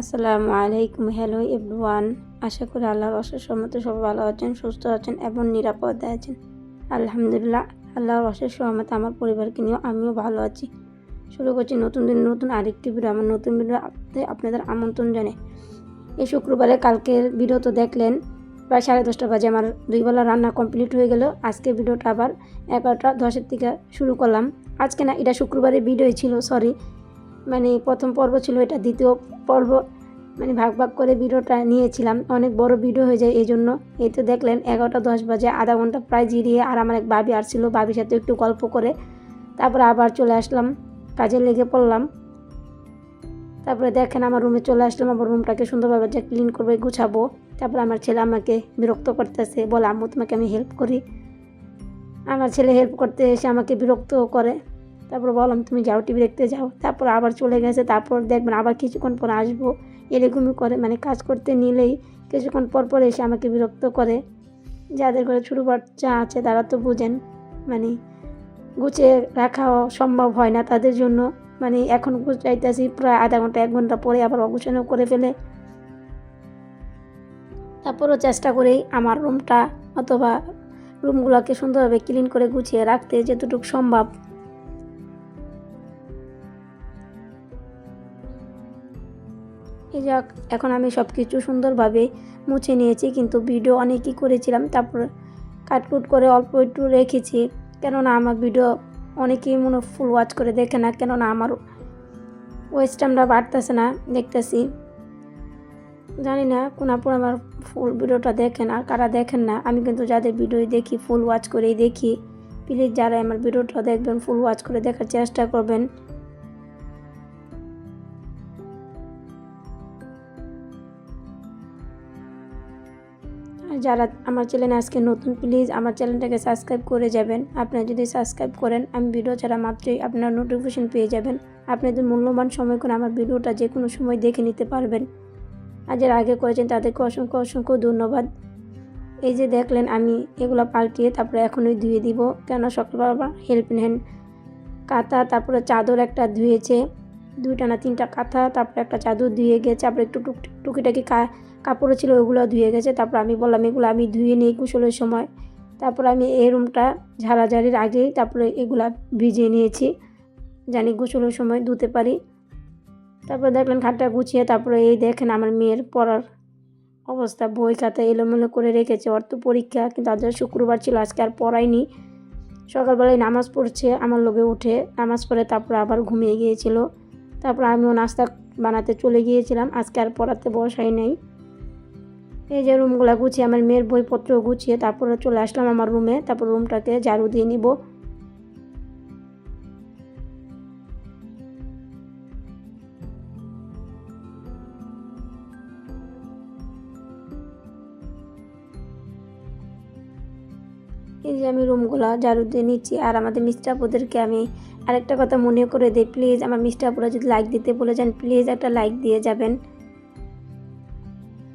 আসসালামু আলাইকুম। Hello everyone আশা করি আল্লাহর অশেষ সহমতে সবাই ভালো আছেন, সুস্থ আছেন এবং নিরাপদে আছেন। আলহামদুলিল্লাহ, আল্লাহর অশেষ সহমতে আমার পরিবারকে নিয়েও আমিও ভালো আছি। শুরু করছি নতুন দিন, নতুন আরেকটি ভিডিও আমার নতুন ভিডিওতে আপনাদের আমন্ত্রণ জানাই। এই শুক্রবারে কালকের ভিডিও তো দেখলেন, প্রায় সাড়ে দশটা বাজে আমার দুই বেলা রান্না কমপ্লিট হয়ে গেল। আজকে ভিডিওটা আবার এগারোটা দশের থেকে শুরু করলাম। আজকে না, এটা শুক্রবারের ভিডিওই ছিল সরি মানে প্রথম পর্ব ছিল, এটা দ্বিতীয় পর্ব। মানে ভাগ ভাগ করে ভিডিওটা নিয়েছিলাম। অনেক বড় ভিডিও হয়ে যায় এই জন্য এই তো দেখলেন, এগারোটা দশ বাজে, আধা ঘণ্টা প্রায় জিরিয়ে আর আমার এক বাবি আসছিল বাবির সাথে একটু গল্প করে। তারপরে আবার চলে আসলাম কাজে লেগে পড়লাম। তারপরে দেখেন আমার রুমে চলে আসলাম, আমার রুমটাকে সুন্দরভাবে যে ক্লিন করবে, গুছাবো। তারপরে আমার ছেলে আমাকে বিরক্ত করতেছে, বলে, আম্মু, তোমাকে আমি হেল্প করি। আমার ছেলে হেল্প করতে এসে আমাকে বিরক্ত করে। তারপর বললাম, তুমি যাও টিভি দেখতে যাও। তারপর আবার চলে গেছে, তারপর দেখবেন আবার কিছুক্ষণ পর আসব। এরকমই করে মানে কাজ করতে নিলেই কিছুক্ষণ পর পর এসে আমাকে বিরক্ত করে। যাদের ঘরে ছোটো বাচ্চা আছে তারা তো বুঝেন মানে গুছিয়ে রাখাও সম্ভব হয় না তাদের জন্য। মানে এখন গুছাইতেছি প্রায় আধা ঘণ্টা, এক ঘণ্টা পরে আবার অগুছানো করে ফেলে। তারপরও চেষ্টা করি আমার রুমটা অথবা রুমগুলোকে সুন্দরভাবে ক্লিন করে গুছিয়ে রাখতে যতটুকু সম্ভব। এই যাক, এখন আমি সব কিছু সুন্দরভাবে মুছে নিয়েছি, কিন্তু ভিডিও অনেকই করেছিলাম, তারপর কাটকুট করে অল্প একটু রেখেছি। কেননা আমার ভিডিও অনেকেই মনে ফুল ওয়াচ করে দেখে না, কেননা আমার ওয়েস্টামটা বাড়তেছে না, দেখতেছি। জানি না, কোন আপুর আমার ফুল ভিডিওটা দেখেন আর কারা দেখেন না, আমি কিন্তু যাদের ভিডিও দেখি ফুল ওয়াচ করেই দেখি। প্লিজ যারা আমার ভিডিওটা দেখবেন ফুল ওয়াচ করে দেখার চেষ্টা করবেন। যারা আমার চ্যানেলে আজকে নতুন প্লিজ আমার চ্যানেলটাকে সাবস্ক্রাইব করে যাবেন। আপনারা যদি সাবস্ক্রাইব করেন, আমি ভিডিও ছাড়া মাত্রই আপনার নোটিফিকেশন পেয়ে যাবেন। আপনাদের মূল্যবান সময় করে আমার ভিডিওটা যে কোনো সময় দেখে নিতে পারবেন। আর যারা আগে করেছেন, তাদেরকে অসংখ্য অসংখ্য ধন্যবাদ। এই যে দেখলেন, আমি এগুলো পাল্টিয়ে তারপরে এখনই ধুয়ে দিব। কেন সকালবেলা হেল্পিং হ্যান্ড কাঁথা, তারপরে চাদর একটা ধুয়েছে। দুইটা না তিনটা কাঁথা, তারপরে একটা চাদর ধুয়ে গেছে। তারপরে একটু টুক টুকিটাকি কা কাপড়ও ছিল, ওগুলো ধুয়ে গেছে। তারপর আমি বললাম, এগুলো আমি ধুয়ে নিই কুশলের সময়। তারপর আমি এই রুমটা ঝাড়াঝাড়ির আগেই তারপরে এগুলা ভিজিয়ে নিয়েছি। জানি গোসলের সময় ধুতে পারি। তারপর দেখলেন খাটটা গুছিয়ে, তারপরে এই দেখেন আমার মেয়ের পড়ার অবস্থা। বই খাতা এলোমেলো করে রেখেছে তো পরীক্ষা, কিন্তু আজ শুক্রবার ছিল, আজকে আর পড়ায়নি। সকালবেলায় নামাজ পড়ছে, আমার লোকে উঠে নামাজ পড়ে, তারপর আবার ঘুমিয়ে গিয়েছিল। তারপর আমিও নাস্তা বানাতে চলে গিয়েছিলাম, আজকে আর পড়াতে বসাই নেই। এই যে রুমগুলো গুছিয়ে আমার মেয়ের বইপত্র গুছিয়ে তারপরে চলে আসলাম আমার রুমে তারপর রুমটাকে ঝাড়ু দিয়ে নিব। এই যে আমি রুমগুলো ঝাড়ু দিয়ে নিচ্ছি, আর আমাদের মিস্টারপুদেরকে আমি আরেকটা কথা মনে করে দিই প্লিজ আমার মিস্টারপুরা যদি লাইক দিতে বলে যান প্লিজ একটা লাইক দিয়ে যাবেন।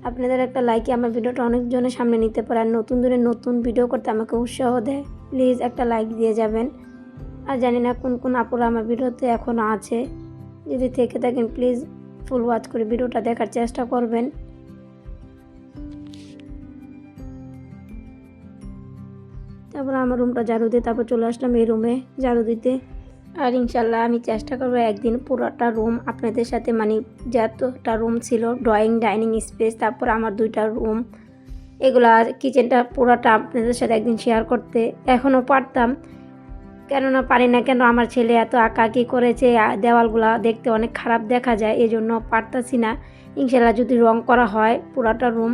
আপনাদের একটা লাইকে আমার ভিডিওটা অনেকজনের সামনে নিতে পারে আর নতুন দিনে নতুন ভিডিও করতে আমাকে উৎসাহ দেয়। প্লিজ একটা লাইক দিয়ে যাবেন। আর জানি না কোন কোন আপুরা আমার ভিডিওতে এখনও আছে। যদি থেকে থাকেন প্লিজ ফুল ওয়াচ করে ভিডিওটা দেখার চেষ্টা করবেন। তারপর আমার রুমটা ঝাড়ু দিয়ে তারপর চলে আসলাম এই রুমে ঝাড়ু দিতে। আর ইনশাল্লাহ আমি চেষ্টা করব একদিন পুরোটা রুম আপনাদের সাথে মানে যতটা রুম ছিল ড্রয়িং ডাইনিং স্পেস তারপর আমার দুইটা রুম এগুলো আর কিচেনটা পুরোটা আপনাদের সাথে একদিন শেয়ার করতে এখনও পারতাম। কেননা পারি না কেন, আমার ছেলে এত আঁকাকি করেছে দেওয়ালগুলা দেখতে অনেক খারাপ দেখা যায় এই জন্য পারতাছি না। ইনশাল্লাহ যদি রং করা হয় পুরাটা রুম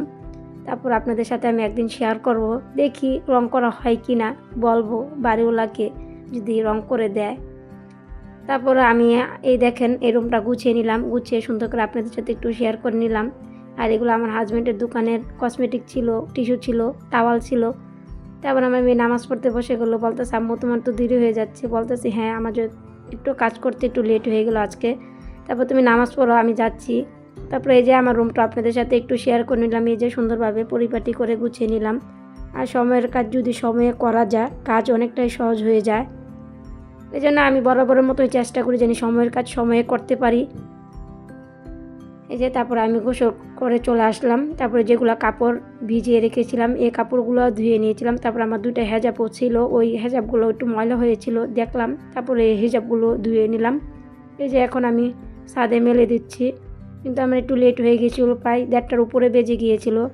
তারপর আপনাদের সাথে আমি একদিন শেয়ার করব, দেখি রং করা হয় কি না বলব বাড়িওয়ালাকে যদি রং করে দেয়। তারপরে আমি এই দেখেন, এই রুমটা গুছিয়ে নিলাম। গুছিয়ে সুন্দর করে আপনাদের সাথে একটু শেয়ার করে নিলাম। আর এগুলো আমার হাজব্যান্ডের দোকানের কসমেটিক ছিল টিস্যু ছিল টাওয়াল ছিল। তারপর আমার মেয়ে নামাজ পড়তে বসে গেলো, বলতেছে, আম্মু, তোমার তো দেরি হয়ে যাচ্ছে। বলতেছি হ্যাঁ আমার একটু কাজ করতে একটু লেট হয়ে গেলো আজকে। তারপর তুমি নামাজ পড়ো, আমি যাচ্ছি। তারপরে এই যে আমার রুমটা আপনাদের সাথে একটু শেয়ার করে নিলাম, এই যে সুন্দরভাবে পরিপাটি করে গুছিয়ে নিলাম। আর সময়ের কাজ যদি সময়ে করা যায়, কাজ অনেকটাই সহজ হয়ে যায়। এই জন্য আমি বরাবরের মতোই চেষ্টা করি যেন সময়ের কাজ সময়ে করতে পারি। এই যে তারপরে আমি গোসল করে চলে আসলাম। তারপরে যেগুলো কাপড় ভিজিয়ে রেখেছিলাম এই কাপড়গুলো ধুয়ে নিয়েছিলাম। তারপর আমার দুটো হেজাবও ছিল, ওই হেজাবগুলো একটু ময়লা হয়েছিল, দেখলাম। তারপরে এই হেজাবগুলো ধুয়ে নিলাম। এই যে এখন আমি ছাদে মেলে দিচ্ছি। কিন্তু আমার একটু লেট হয়ে গিয়েছিল প্রায় দেড়টার উপরে বেজে গিয়েছিল।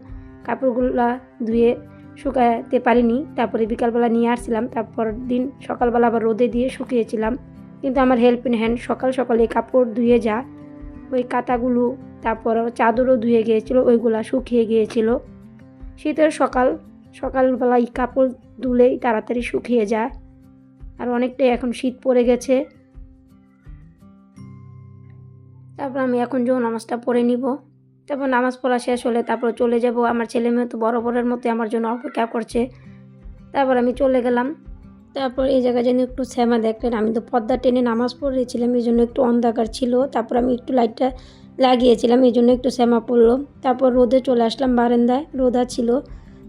কাপড়গুলো ধুয়ে শুকাতে পারিনি। তারপরে বিকালবেলা নিয়ে আসছিলাম। তারপর দিন সকালবেলা আবার রোদে দিয়ে শুকিয়েছিলাম। কিন্তু আমার হেল্প হেল্পিং হ্যান্ড সকাল সকালে কাপড় ধুয়ে যা, ওই কাতাগুলো তারপর চাদরও ধুয়ে গিয়েছিল, ওইগুলো শুকিয়ে গিয়েছিল। শীতের সকাল সকালবেলায় কাপড় ধুলেই তাড়াতাড়ি শুকিয়ে যায়। আর অনেকটাই এখন শীত পড়ে গেছে। তারপর আমি এখন যৌ নামাজটা পড়ে নিব। তারপর নামাজ পড়া শেষ হলে তারপর চলে যাব। আমার ছেলে মেয়ে তো বড় বড়ের মতো আমার জন্য অপেক্ষা করছে। তারপর আমি চলে গেলাম। তারপর এই জায়গায় যেন একটু শ্যামা দেখলেন। আমি তো পর্দা টেনে নামাজ পড়েছিলাম, এই জন্য একটু অন্ধকার ছিল। তারপর আমি একটু লাইটটা লাগিয়েছিলাম, এই জন্য একটু শ্যামা পড়ল। তারপর রোদে চলে আসলাম বারান্দায়, রোদা ছিল।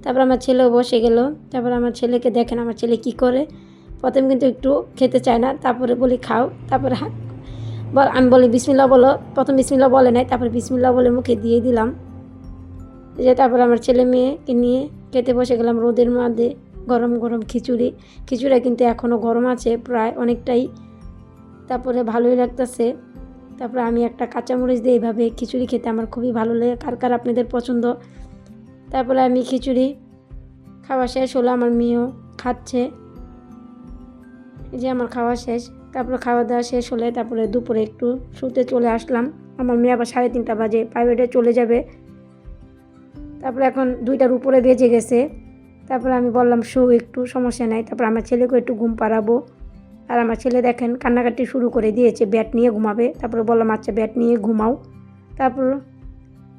তারপর আমার ছেলেও বসে গেল। তারপর আমার ছেলেকে দেখেন, আমার ছেলে কি করে? প্রথম কিন্তু একটু খেতে চায় না, তারপরে বলি, খাও। তারপরে হা- বল, আমি বলি বিসমিল্লা বলো। প্রথম বিসমিল্লা বলে নাই, তারপর বিসমিল্লা বলে মুখে দিয়ে দিলাম। যে তারপর আমার ছেলে মেয়েকে নিয়ে খেতে বসে গেলাম রোদের মধ্যে, গরম গরম খিচুড়ি। খিচুড়ি কিন্তু এখনও গরম আছে, প্রায় অনেকটাই। তারপরে ভালোই লাগতেছে। তারপরে আমি একটা কাঁচামরিচ দিয়ে এইভাবে খিচুড়ি খেতে আমার খুবই ভালো লাগে, কার কার আপনাদের পছন্দ? তারপরে আমি খিচুড়ি খাওয়া শেষ হলো, আমার মেয়েও খাচ্ছে। যে আমার খাওয়া শেষ। তারপরে খাওয়া দাওয়া শেষ হলে তারপরে দুপুরে একটু শুতে চলে আসলাম। আমার মেয়ে আবার সাড়ে তিনটা বাজে প্রাইভেটে চলে যাবে। তারপরে এখন দুইটার উপরে বেজে গেছে। তারপরে আমি বললাম, শু, একটু সমস্যা নাই। তারপর আমার ছেলেকে একটু ঘুম পাড়াবো। আর আমার ছেলে দেখেন কান্নাকাটি শুরু করে দিয়েছে, ব্যাট নিয়ে ঘুমাবে। তারপরে বললাম আচ্ছা ব্যাট নিয়ে ঘুমাও। তারপর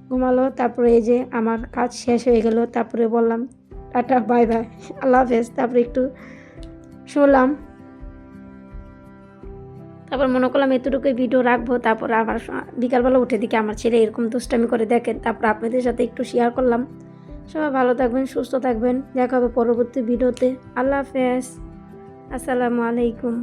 ঘুমালো, তারপরে এই যে আমার কাজ শেষ হয়ে গেল। তারপরে বললাম, টাটা, বাই বাই, আল্লাহ হাফেজ। তারপরে একটু শুলাম। তারপর মনে করলাম এতটুকুই ভিডিও রাখব, তারপর আবার বিকালবেলা উঠে দিকে আমার ছেলে এরকম দুষ্টামি করে দেখেন। তারপর আপনাদের সাথে একটু শেয়ার করলাম। সবাই ভালো থাকবেন, সুস্থ থাকবেন। দেখা হবে পরবর্তী ভিডিওতে আল্লাহ হাফেজ। আসসালামু আলাইকুম।